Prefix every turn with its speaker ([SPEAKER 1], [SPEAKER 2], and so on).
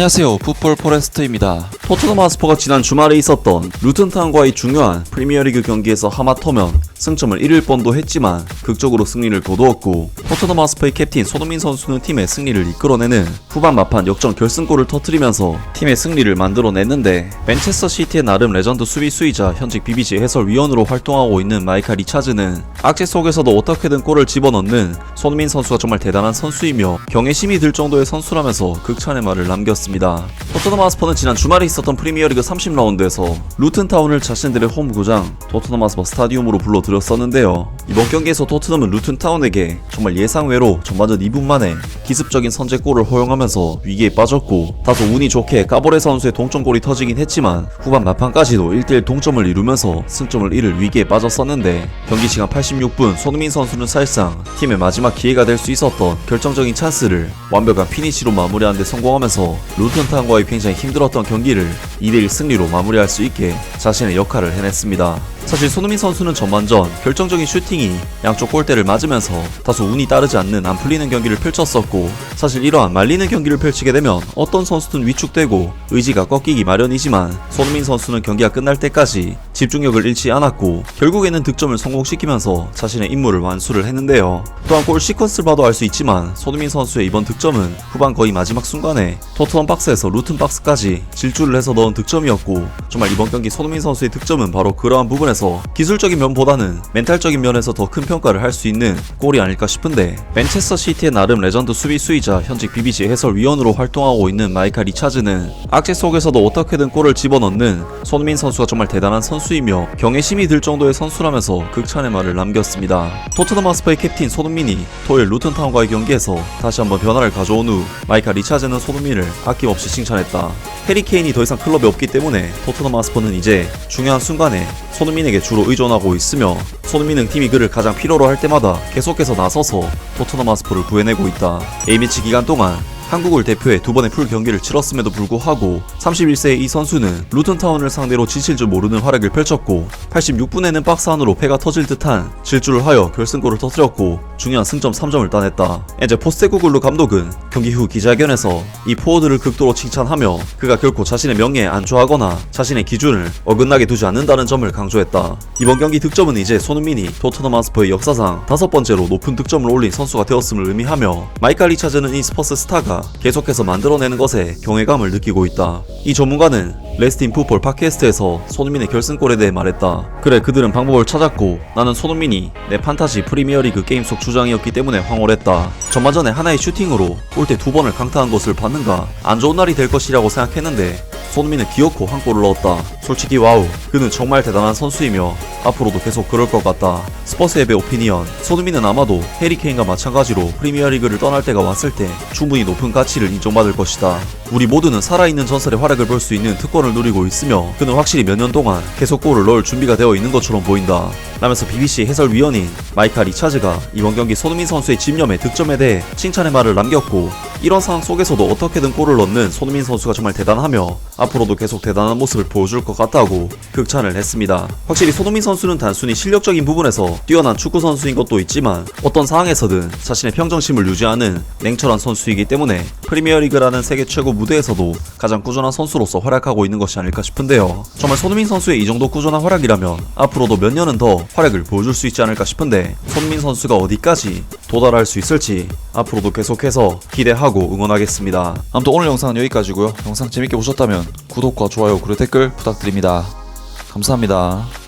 [SPEAKER 1] 안녕하세요. 풋볼 포레스트입니다
[SPEAKER 2] 토트넘 하스퍼가 지난 주말에 있었던 루튼타운과의 중요한 프리미어리그 경기에서 하마터면 승점을 잃을 뻔도 했지만 극적으로 승리를 거두었고 토트넘 하스퍼의 캡틴 손흥민 선수는 팀의 승리를 이끌어내는 후반 막판 역전 결승골을 터뜨리면서 팀의 승리를 만들어냈는데 맨체스터 시티의 나름 레전드 수비수이자 현직 BBC 해설위원으로 활동하고 있는 마이카 리차즈는 악재 속에서도 어떻게든 골을 집어넣는 손흥민 선수가 정말 대단한 선수이며 경외심이 들 정도의 선수라면서 극찬의 말을 남겼습니다. 토트넘 하스퍼는 지난 주말에 있었 던 프리미어리그 30라운드에서 루튼타운을 자신들의 홈 구장 토트넘 하스퍼 스타디움으로 불러들였었는데요. 이번 경기에서 토트넘은 루튼타운에게 정말 예상외로 전반전 2분 만에 기습적인 선제골을 허용하면서 위기에 빠졌고 다소 운이 좋게 까보레 선수의 동점골이 터지긴 했지만 후반 막판까지도 1대1 동점을 이루면서 승점을 잃을 위기에 빠졌었는데 경기 시간 86분 손흥민 선수는 사실상 팀의 마지막 기회가 될 수 있었던 결정적인 찬스를 완벽한 피니시로 마무리하는 데 성공하면서 루튼타운과의 굉장히 힘들었던 경기를 2대1 승리로 마무리할 수 있게 자신의 역할을 해냈습니다. 사실 손흥민 선수는 전반전 결정적인 슈팅이 양쪽 골대를 맞으면서 다소 운이 따르지 않는 안 풀리는 경기를 펼쳤었고 사실 이러한 말리는 경기를 펼치게 되면 어떤 선수든 위축되고 의지가 꺾이기 마련이지만 손흥민 선수는 경기가 끝날 때까지 집중력을 잃지 않았고 결국에는 득점을 성공시키면서 자신의 임무를 완수를 했는데요. 또한 골 시퀀스를 봐도 알 수 있지만 손흥민 선수의 이번 득점은 후반 거의 마지막 순간에 토트넘 박스에서 루튼 박스까지 질주를 해서 넣은 득점이었고 정말 이번 경기 손흥민 선수의 득점은 바로 그러한 부분에서 기술적인 면보다는 멘탈적인 면에서 더 큰 평가를 할 수 있는 골이 아닐까 싶은데 맨체스터 시티의 나름 레전드 수비수이자 현직 BBC 해설위원으로 활동하고 있는 마이카 리차즈는 악재 속에서도 어떻게든 골을 집어넣는 손흥민 선수가 정말 대단한 선수이며 경외심이 들 정도의 선수라면서 극찬의 말을 남겼습니다. 토트넘 하스퍼의 캡틴 손흥민이 토요일 루튼타운과의 경기에서 다시 한번 변화를 가져온 후 마이카 리차즈는 손흥민을 아낌없이 칭찬했다. 해리 케인이 더 이상 클럽에 없기 때문에 토트넘 하스퍼는 이제 중요한 순간에 손흥민에게 주로 의존하고 있으며 손흥민은 팀이 그를 가장 필요로 할 때마다 계속해서 나서서 토트넘 하스퍼를 구해내고 있다. A매치 기간 동안 한국을 대표해 두 번의 풀 경기를 치렀음에도 불구하고 31세의 이 선수는 루튼타운을 상대로 지칠 줄 모르는 활약을 펼쳤고 86분에는 박스 안으로 패가 터질 듯한 질주를 하여 결승골을 터뜨렸고 중요한 승점 3점을 따냈다. 이제 포스테구글루 감독은 경기 후 기자회견에서 이 포워드를 극도로 칭찬하며 그가 결코 자신의 명예에 안주하거나 자신의 기준을 어긋나게 두지 않는다는 점을 강조했다. 이번 경기 득점은 이제 손흥민이 토트넘 하스퍼의 역사상 다섯 번째로 높은 득점을 올린 선수가 되었음을 의미하며 마이카 리차즈는 이 스퍼스 스타가 계속해서 만들어내는 것에 경외감을 느끼고 있다. 이 전문가는 레스틴 풋볼 팟캐스트에서 손흥민의 결승골에 대해 말했다. 그래 그들은 방법을 찾았고 나는 손흥민이 내 판타지 프리미어리그 게임 속 주장이었기 때문에 황홀했다. 전반전에 하나의 슈팅으로 골대 두 번을 강타한 것을 봤는가 안 좋은 날이 될 것이라고 생각했는데 손흥민은 기어코 한 골을 넣었다. 솔직히 와우 그는 정말 대단한 선수이며 앞으로도 계속 그럴 것 같다. 스퍼스 앱의 오피니언 손흥민은 아마도 해리 케인과 마찬가지로 프리미어리그를 떠날 때가 왔을 때 충분히 높은 가치를 인정받을 것이다. 우리 모두는 살아있는 전설의 활약을 볼 수 있는 특권을 누리고 있으며 그는 확실히 몇 년 동안 계속 골을 넣을 준비가 되어 있는 것처럼 보인다. 라면서 BBC 해설위원인 마이카 리차즈가 이번 경기 손흥민 선수의 집념의 득점에 대해 칭찬의 말을 남겼고 이런 상황 속에서도 어떻게든 골을 넣는 손흥민 선수가 정말 대단하며 앞으로도 계속 대단한 모습을 보여줄 것 같다 고 극찬을 했습니다. 확실히 손흥민 선수는 단순히 실력적인 부분에서 뛰어난 축구 선수인 것도 있지만 어떤 상황에서든 자신의 평정심을 유지하는 냉철한 선수이기 때문에 프리미어리그라는 세계 최고 무대에서도 가장 꾸준한 선수로서 활약하고 있는 것이 아닐까 싶은데요. 정말 손흥민 선수의 이 정도 꾸준한 활약이라면 앞으로도 몇 년은 더 활약을 보여줄 수 있지 않을까 싶은데 손흥민 선수가 어디까지 도달할 수 있을지 앞으로도 계속해서 기대하고 응원하겠습니다. 아무튼 오늘 영상은 여기까지고요. 영상 재밌게 보셨다면 구독과 좋아요 그리고 댓글 부탁드립니다. 감사합니다.